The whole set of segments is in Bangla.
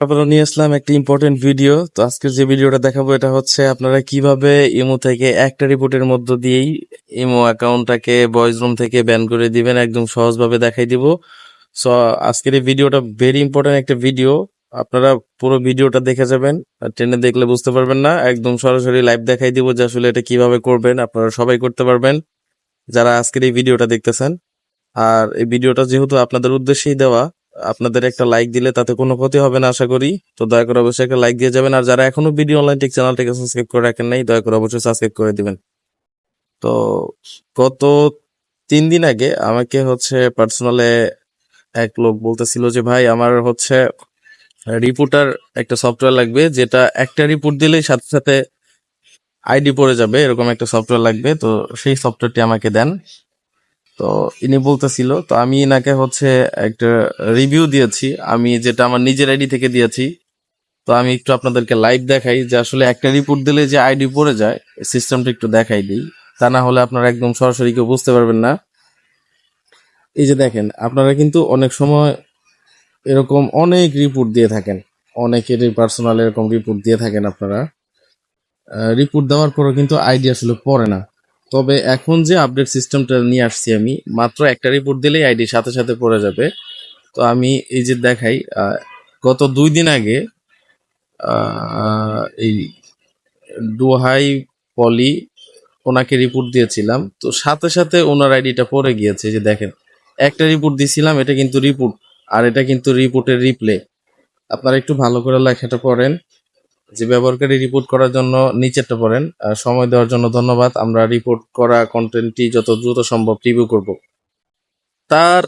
আপনারা নিয়ে আসলাম একটা ইম্পর্টেন্ট ভিডিও তো আজকের যে ভিডিওটা দেখাবো, এটা হচ্ছে আপনারা কীভাবে ইমো থেকে একটা রিপোর্টের মধ্য দিয়েই ইমো অ্যাকাউন্টটাকে ভয়েস রুম থেকে ব্যান করে দিবেন। একদম সহজভাবে দেখাই দিব। সো আজকের এই ভিডিওটা ভেরি ইম্পর্টেন্ট একটা ভিডিও আপনারা পুরো ভিডিওটা দেখে যাবেন। আর ট্রেনে দেখলে বুঝতে পারবেন না। একদম সরাসরি লাইভ দেখাই দিব যে আসলে এটা কীভাবে করবেন। আপনারা সবাই করতে পারবেন, যারা আজকের এই ভিডিওটা দেখতেছেন। আর এই ভিডিওটা যেহেতু আপনাদের উদ্দেশ্যেই দেওয়া আপনাদের একটা লাইক দিলে তাতে কোনো ক্ষতি হবে না, আশা করি। তো দয়া করে অবশ্যই একটা লাইক দিয়ে যাবেন। আর যারা এখনও ভিডিও অনলাইন টেক চ্যানেলটাকে সাবস্ক্রাইব করে রাখেন নাই, দয়া করে অবশ্যই সাবস্ক্রাইব করে দিবেন। তো গত তিন দিন আগে আমাকে হচ্ছে পার্সোনালে এক লোক বলতেছিল যে, ভাই, আমার হচ্ছে রিপোর্টার একটা সফটওয়্যার লাগবে, যেটা একটা রিপোর্ট দিলেই সাথে সাথে আইডি পড়ে যাবে, এরকম একটা সফটওয়্যার লাগবে। তো সেই সফটওয়্যারটি আমাকে দেন। তো ইনি বলতেছিল, তো আমি এনাকে হচ্ছে একটা রিভিউ দিয়েছি। আমি যেটা আমার নিজের আইডি থেকে দিয়েছি। তো আমি একটু আপনাদেরকে লাইভ দেখাই যে আসলে একটা রিপোর্ট দিলে যে আইডি পড়ে যায় সিস্টেমটা একটু দেখাই দিই। তা না হলে আপনারা একদম সরাসরি কেউ বুঝতে পারবেন না। এই যে দেখেন, আপনারা কিন্তু অনেক সময় এরকম অনেক রিপোর্ট দিয়ে থাকেন। অনেকেরই পার্সোনাল এরকম রিপোর্ট দিয়ে থাকেন আপনারা। রিপোর্ট দেওয়ার পরও কিন্তু আইডি আসলে পড়ে না। তবে এখন যে আপডেট সিস্টেমটা নিয়ে আসছি আমি, মাত্র একটা রিপোর্ট দিলেই আইডি সাথে সাথে পড়ে যাবে। তো আমি এই যে দেখাই গত দুই দিন আগে এই ডুহাই পলি ওনাকে রিপোর্ট দিয়েছিলাম। তো সাথে সাথে ওনার আইডিটা পড়ে গিয়েছে যে দেখেন। একটা রিপোর্ট দিছিলাম, এটা কিন্তু রিপোর্ট আর এটা কিন্তু রিপোর্টের রিপ্লে আপনারা একটু ভালো করে লেখাটা পড়েন। যে ব্যবহারকারী রিপোর্ট করার জন্য নিচেরটা পড়েন সময় দেওয়ার জন্য ধন্যবাদ। আমরা রিপোর্ট করা কন্টেন্টটি যত দ্রুত সম্ভব রিভিউ করব। তার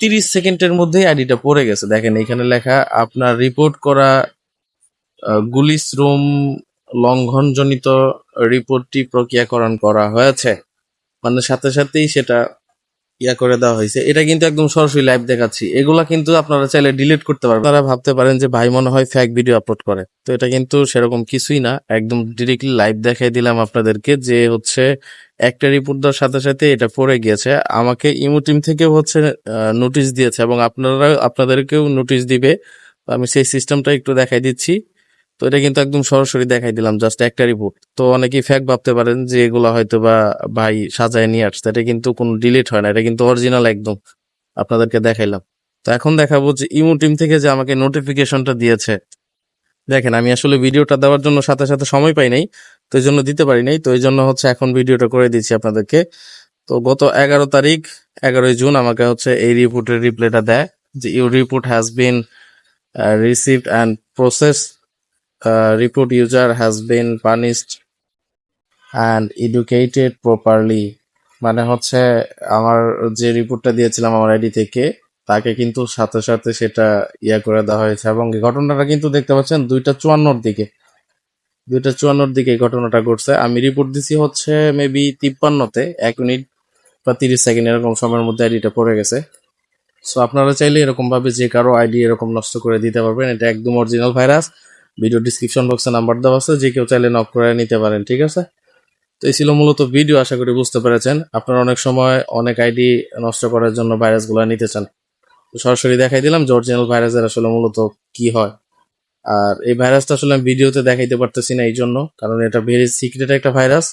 তিরিশ সেকেন্ডের মধ্যেই আইডিটা পড়ে গেছে। দেখেন, এখানে লেখা, আপনার রিপোর্ট করা গুলিস রুম লঙ্ঘনজনিত রিপোর্টটি প্রক্রিয়াকরণ করা হয়েছে। মানে সাথে সাথেই সেটা ইয়া করে দেওয়া হয়েছে। এটা কিন্তু একদম সরাসরি লাইভ দেখাচ্ছি। এগুলা কিন্তু আপনারা চাইলে ডিলিট করতে পারবেন। আপনারা ভাবতে পারেন যে ভাই মনে হয় ফ্যাক ভিডিও আপলোড করে। তো এটা কিন্তু সেরকম কিছুই না। একদম ডিরেক্টলি লাইভ দেখাই দিলাম আপনাদেরকে যে হচ্ছে একটা রিপোর্ট দেওয়ার সাথে সাথে এটা পড়ে গিয়েছে। আমাকে ইমো টিম থেকেও হচ্ছে নোটিশ দিয়েছে এবং আপনারা, আপনাদেরকেও নোটিশ দিবে। আমি সেই সিস্টেমটা একটু দেখাই দিচ্ছি। তো এটা কিন্তু একদম সরাসরি দেখাই দিলাম জাস্ট একটা রিপোর্ট তো অনেকেই ফ্যাক ভাবতে পারেন যে এগুলো হয়তো বা ভাই সাজায় নিয়ে আসছে, এটা কিন্তু কোনো ডিলিট হয় না, এটা কিন্তু অরিজিনাল একদম। আপনাদেরকে দেখাইলাম। তো এখন দেখাবো যে ইমো টিম থেকে যে আমাকে নোটিফিকেশনটা দিয়েছে। দেখেন, আমি আসলে ভিডিওটা দেওয়ার জন্য সাথে সাথে সময় পাই নাই, তো এই জন্য দিতে পারি নাই, তো এই জন্য হচ্ছে এখন ভিডিওটা করে দিচ্ছি আপনাদেরকে। তো গত এগারো তারিখ, এগারোই জুন আমাকে হচ্ছে এই রিপোর্টের রিপ্লাইটা দেয় যে your report has been received and process report user has been punished and educated properly মানে হচ্ছে আমার যে রিপোর্টটা দিয়েছিলাম আমার আইডি থেকে, তাকে কিন্তু সাথে সাথে সেটা ইয়া করে দেওয়া হয়েছে এবং ঘটনাটা কিন্তু দেখতে পাচ্ছেন দুইটা চুয়ান্নর দিকে। দুইটা চুয়ান্নর দিকে ঘটনাটা ঘটছে। আমি রিপোর্ট দিছি হচ্ছে মেবি তিপ্পান্নতে, এক মিনিট বা তিরিশ সেকেন্ড এরকম সময়ের মধ্যে আইডিটা পড়ে গেছে। সো আপনারা চাইলে এরকম ভাবে যে কারও আইডি এরকম নষ্ট করে দিতে পারবেন। এটা একদম অরিজিনাল ভাইরাস ভিডিও ডিসক্রিপশন বক্সে নাম্বার দেওয়া আছে, যে কেউ চাইলে নক করে নিতে পারেন, ঠিক আছে? তো এই ছিল মূলত ভিডিও আশা করি বুঝতে পেরেছেন। আপনারা অনেক সময় অনেক আইডি নষ্ট করার জন্য ভাইরাসগুলো নিতে চান। তো সরাসরি দেখাই দিলাম যে অরিজিনাল ভাইরাসের আসলে মূলত কি হয়। আর এই ভাইরাসটা আসলে আমি ভিডিওতে দেখাইতে পারতেছি না এই জন্য, কারণ এটা ভেরি সিক্রেট একটা ভাইরাস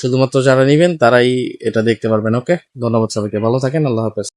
শুধুমাত্র যারা নিবেন তারাই এটা দেখতে পারবেন ওকে ধন্যবাদ সবাইকে, ভালো থাকেন, আল্লাহ হাফেজ।